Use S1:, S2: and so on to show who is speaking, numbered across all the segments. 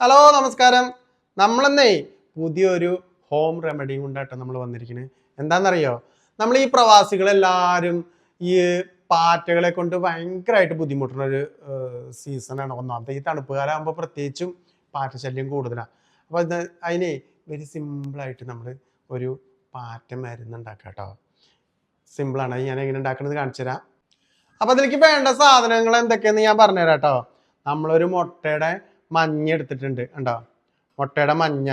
S1: Hello നമസ്കാരം. നമ്മളെന്നേ പുതിയൊരു home remedy കൊണ്ടാട്ടോ നമ്മൾ വന്നിരിക്കുന്നത് എന്താണെന്നറിയോ നമ്മൾ ഈ പ്രവാസികളെല്ലാവരും ഈ പാറ്റകളെ കൊണ്ട് ഭയങ്കരമായിട്ട് ബുദ്ധിമുട്ടുന്ന ഒരു സീസണാണ് ഒന്നാമത്തെ ഈ തണുപ്പ് കാലമാകുമ്പോൾ പ്രത്യേകിച്ചും പാറ്റ ശല്യം കൂടുതലാണ് അപ്പോൾ അത് അതിനെ വെരി സിമ്പിളായിട്ട് നമ്മൾ ഒരു പാറ്റ മരുന്ന് ഉണ്ടാക്കുക കേട്ടോ സിമ്പിളാണ് ഞാൻ എങ്ങനെ ഉണ്ടാക്കുന്നത് കാണിച്ചു തരാം. അപ്പോൾ അതിലേക്ക് വേണ്ട സാധനങ്ങൾ എന്തൊക്കെയെന്ന് ഞാൻ പറഞ്ഞുതരാം കേട്ടോ നമ്മളൊരു മുട്ടയുടെ മഞ്ഞ എടുത്തിട്ടുണ്ട് കണ്ടോ? മുട്ടയുടെ മഞ്ഞ.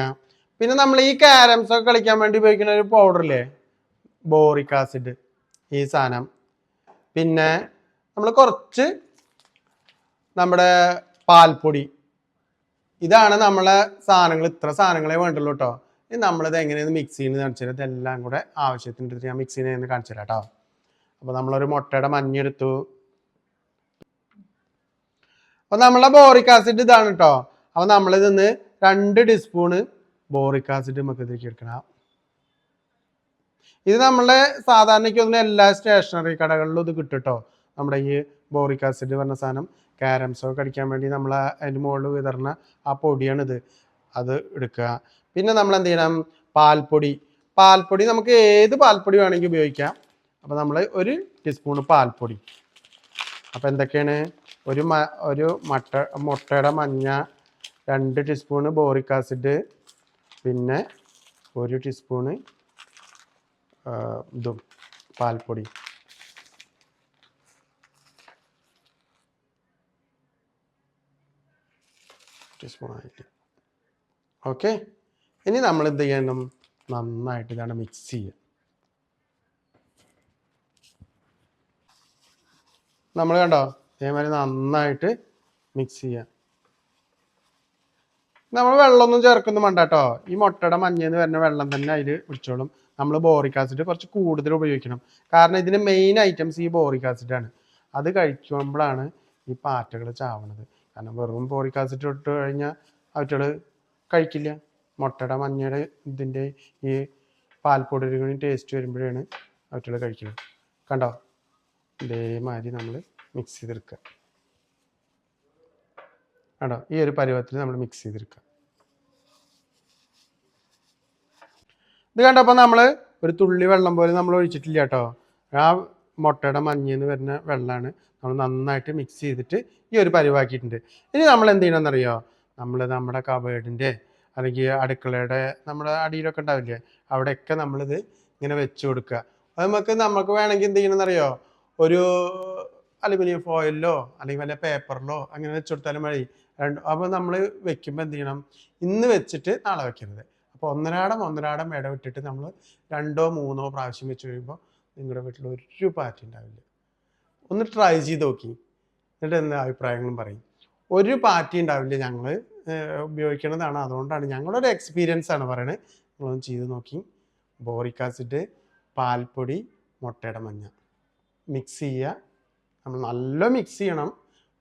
S1: പിന്നെ നമ്മൾ ഈ ക്യാരംസ് ഒക്കെ കളിക്കാൻ വേണ്ടി ഉപയോഗിക്കുന്ന ഒരു പൗഡർ ഇല്ലേ? ബോറിക് ആസിഡ് ഈ സാധനം. പിന്നെ നമ്മൾ കുറച്ച് നമ്മുടെ പാൽപ്പൊടി. ഇതാണ് നമ്മളെ സാധനങ്ങൾ. ഇത്ര സാധനങ്ങളെ വേണ്ടുള്ളൂ കേട്ടോ. ഇനി നമ്മളിത് എങ്ങനെയാണ് മിക്സ് ചെയ്യുന്നത് കാണിച്ചു തരാം. ഇതെല്ലാം കൂടെ ആവശ്യത്തിന് ഞാൻ മിക്സ് ചെയ്യുന്നതെന്ന് കാണിച്ചു തരാം കേട്ടോ. അപ്പോൾ നമ്മളൊരു മുട്ടയുടെ മഞ്ഞ എടുത്തു. അപ്പോൾ നമ്മളെ ബോറിക് ആസിഡ് ഇതാണ് കേട്ടോ അപ്പോൾ നമ്മളിതിന്ന് രണ്ട് ടീസ്പൂണ് ബോറിക് ആസിഡ് നമുക്ക് ഇതിലേക്ക് എടുക്കണം. ഇത് നമ്മളെ സാധാരണയ്ക്ക് ഒന്നും എല്ലാ സ്റ്റേഷനറി കടകളിലും ഇത് കിട്ടും കേട്ടോ നമ്മുടെ ഈ ബോറിക് ആസിഡ് പറഞ്ഞ സാധനം ക്യാരംസോ കടിക്കാൻ വേണ്ടി നമ്മൾ അതിന്റെ മുകളിൽ വിതറുന്ന ആ പൊടിയാണിത് അത് എടുക്കുക. പിന്നെ നമ്മൾ എന്ത് ചെയ്യണം? പാൽപ്പൊടി. പാൽപ്പൊടി നമുക്ക് ഏത് പാൽപ്പൊടി വേണമെങ്കിൽ ഉപയോഗിക്കാം. അപ്പോൾ നമ്മൾ ഒരു ടീസ്പൂണ് പാൽപ്പൊടി. അപ്പോൾ എന്തൊക്കെയാണ്? ഒരു മ ഒരു മട്ട മുട്ടയുടെ മഞ്ഞ രണ്ട് ടീസ്പൂണ് ബോറിക് ആസിഡ് പിന്നെ ഒരു ടീസ്പൂണ് ഇതും പാൽപ്പൊടി. ഓക്കെ ഇനി നമ്മൾ എന്ത് ചെയ്യണം? നന്നായിട്ട് ഇതാണ് മിക്സ് ചെയ്യുക. നമ്മൾ കണ്ടോ? ഇതേമാതിരി നന്നായിട്ട് മിക്സ് ചെയ്യുക നമ്മൾ വെള്ളമൊന്നും ചേർക്കുന്നു വേണ്ട കേട്ടോ ഈ മുട്ടയുടെ മഞ്ഞന്ന് വരുന്ന വെള്ളം തന്നെ അതിൽ ഒഴിച്ചോളും. നമ്മൾ ബോറിക് ആസിഡ് കുറച്ച് കൂടുതൽ ഉപയോഗിക്കണം. കാരണം ഇതിന് മെയിൻ ഐറ്റംസ് ഈ ബോറിക് ആസിഡാണ് അത് കഴിക്കുമ്പോഴാണ് ഈ പാറ്റകൾ ചാവണത്. കാരണം വെറും ബോറിക് ആസിഡ് ഇട്ട് കഴിഞ്ഞാൽ അവറ്റകൾ കഴിക്കില്ല. മുട്ടയുടെ മഞ്ഞയുടെ ഇതിന്റെ ഈ പാൽപ്പൊടിയുടെ ടേസ്റ്റ് വരുമ്പോഴാണ് അവറ്റകൾ കഴിക്കുന്നത് കണ്ടോ? ഇതേമാതിരി നമ്മൾ മിക്സ് ചെയ്തെടുക്കുക കണ്ടോ ഈ ഒരു പരുവത്തിൽ നമ്മൾ മിക്സ് ചെയ്തെടുക്കുക ഇത് കണ്ടപ്പോൾ നമ്മൾ ഒരു തുള്ളി വെള്ളം പോലെ നമ്മൾ ഒഴിച്ചിട്ടില്ല കേട്ടോ. ആ മുട്ടയുടെ മഞ്ഞന്ന് വരുന്ന വെള്ളമാണ് നമ്മൾ നന്നായിട്ട് മിക്സ് ചെയ്തിട്ട് ഈ ഒരു പരിവാക്കിയിട്ടുണ്ട്. ഇനി നമ്മൾ എന്ത് ചെയ്യണമെന്നറിയോ നമ്മൾ നമ്മുടെ കബേർഡിന്റെ അല്ലെങ്കിൽ അടുക്കളയുടെ നമ്മുടെ അടിയിലൊക്കെ ഉണ്ടാവില്ലേ? അവിടെയൊക്കെ നമ്മളിത് ഇങ്ങനെ വെച്ച് കൊടുക്കുക. അത് നമുക്ക് നമുക്ക് വേണമെങ്കിൽ എന്ത് ചെയ്യണമെന്നറിയോ ഒരു അലുമിനിയം ഫോയിലോ അല്ലെങ്കിൽ വല്ല പേപ്പറിലോ അങ്ങനെ വെച്ച് കൊടുത്താലും മതി. രണ്ട് അപ്പോൾ നമ്മൾ വെക്കുമ്പോൾ എന്ത് ചെയ്യണം? ഇന്ന് വെച്ചിട്ട് നാളെ വെക്കരുത്. അപ്പോൾ ഒന്നരാടം ഒന്നരാടം ഇടവിട്ടിട്ട് നമ്മൾ രണ്ടോ മൂന്നോ പ്രാവശ്യം വെച്ച് കഴിയുമ്പോൾ നിങ്ങളുടെ വീട്ടിൽ ഒരു പാറ്റി ഉണ്ടാവില്ല. ഒന്ന് ട്രൈ ചെയ്ത് നോക്കി. എന്നിട്ട് എന്താ അഭിപ്രായങ്ങളും പറയും. ഒരു പാറ്റി ഉണ്ടാവില്ല ഞങ്ങൾ ഉപയോഗിക്കുന്നതാണ് അതുകൊണ്ടാണ് ഞങ്ങളുടെ ഒരു എക്സ്പീരിയൻസ് ആണ് പറയണത് നിങ്ങളൊന്ന് ചെയ്ത് നോക്കി. ബോറിക് ആസിഡ് പാൽപ്പൊടി മുട്ടയുടെ മഞ്ഞ. മിക്സ് ചെയ്യുക നമ്മൾ നല്ല മിക്സ് ചെയ്യണം.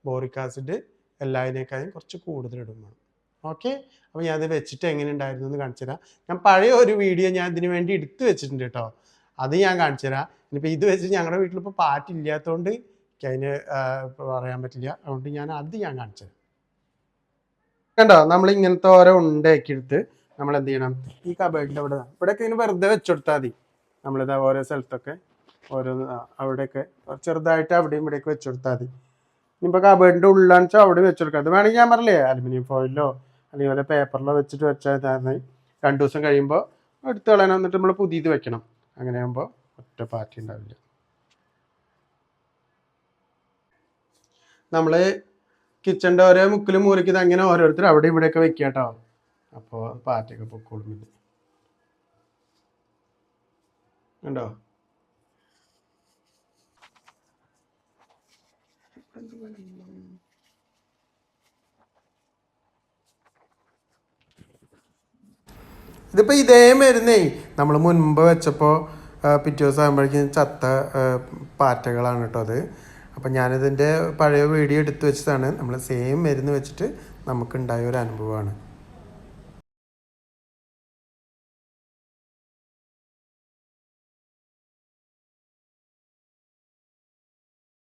S1: ബോറിക് ആസിഡ് എല്ലാതിനേക്കാളും കുറച്ച് കൂടുതൽ ഇടും വേണം. ഓക്കെ അപ്പോൾ ഞാൻ വെച്ചിട്ട് എങ്ങനെ ഉണ്ടായിരുന്നു എന്ന് കാണിച്ചു തരാം. ഞാൻ പഴയ ഒരു വീഡിയോ ഞാൻ ഇതിന് വേണ്ടി എടുത്തു വെച്ചിട്ടുണ്ട് കേട്ടോ. അത് ഞാൻ കാണിച്ചു തരാം. ഇനിയിപ്പോൾ ഇത് വെച്ചിട്ട് ഞങ്ങളുടെ വീട്ടിൽ ഇപ്പോൾ പാറ്റില്ലാത്തതുകൊണ്ട് എനിക്ക് അതിന് പറയാൻ പറ്റില്ല. അതുകൊണ്ട് ഞാൻ അത് ഞാൻ കാണിച്ചു തരാം. കണ്ടോ? നമ്മൾ ഇങ്ങനത്തെ ഓരോ ഉണ്ടാക്കി എടുത്ത് നമ്മൾ എന്ത് ചെയ്യണം? ഈ കബേഡിന്റെ അവിടെ ഇവിടെയൊക്കെ ഇങ്ങനെ വെറുതെ വെച്ചുകൊടുത്താൽ മതി. നമ്മളിത് ഓരോ സ്ഥലത്തൊക്കെ ഓരോ അവിടെയൊക്കെ ചെറുതായിട്ട് അവിടെയും ഇവിടെയൊക്കെ വെച്ചുകൊടുത്താൽ മതി. ഇനിയിപ്പോൾ കബേഡിന്റെ ഉള്ളിലാണെന്ന് വെച്ചാൽ അവിടെ വെച്ചുകൊടുക്കാം അത് വേണമെങ്കിൽ ഞാൻ പറഞ്ഞില്ലേ അലുമിനിയം ഫോയിലോ അല്ലെങ്കിൽ വല്ല പേപ്പറിലോ വെച്ചിട്ട് വെച്ചാൽ തന്നെ രണ്ട് ദിവസം കഴിയുമ്പോൾ എടുത്ത് കളയണം. എന്നിട്ട് നമ്മൾ പുതിയത് വെക്കണം. അങ്ങനെ ആകുമ്പോൾ ഒറ്റ പാറ്റി ഉണ്ടാവില്ല. നമ്മൾ കിച്ചന്റെ ഓരോ മുക്കിലും മൂലയ്ക്ക് അങ്ങനെ ഓരോരുത്തർ അവിടെ ഇവിടെയൊക്കെ വെക്കുക കേട്ടോ അപ്പോൾ പാറ്റയൊക്കെ പൊക്കോളും ഉണ്ടോ ഇതിപ്പോൾ ഇതേ മരുന്നേ നമ്മൾ മുൻപ് വെച്ചപ്പോൾ പിറ്റേ ദിവസം ആകുമ്പോഴേക്കും ചത്ത പാറ്റകളാണ് കേട്ടോ അത്. അപ്പം ഞാനിതിന്റെ പഴയ വീഡിയോ എടുത്ത് വെച്ചതാണ്. നമ്മൾ സെയിം മരുന്ന് വെച്ചിട്ട് നമുക്കുണ്ടായ ഒരു അനുഭവമാണ്.